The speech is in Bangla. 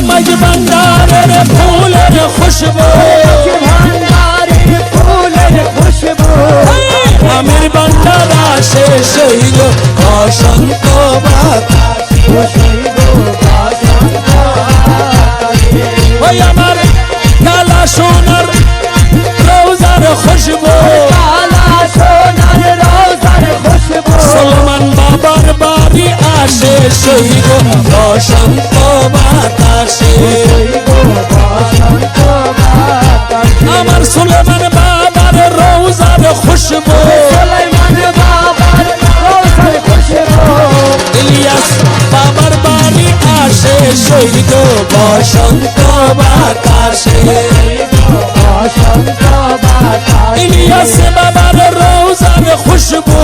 খুশবু ভান্ডারে ফুলের খুশবু আমির ভান্ডারা শেষ হইল বসন্ত ওই আমার কালা সোনার রোজার খুশবু সলমান বাবার বাড়ি আসে শহীদ বসন্ত বসন্ত বাতাস আমার সুলেমান বাবার রোজার খুশবু। ইলিয়াস বাবার বাড়ি আসে, শহীদ বসন্ত বাতাসে। ইলিয়াস বাবার রোজার খুশবু।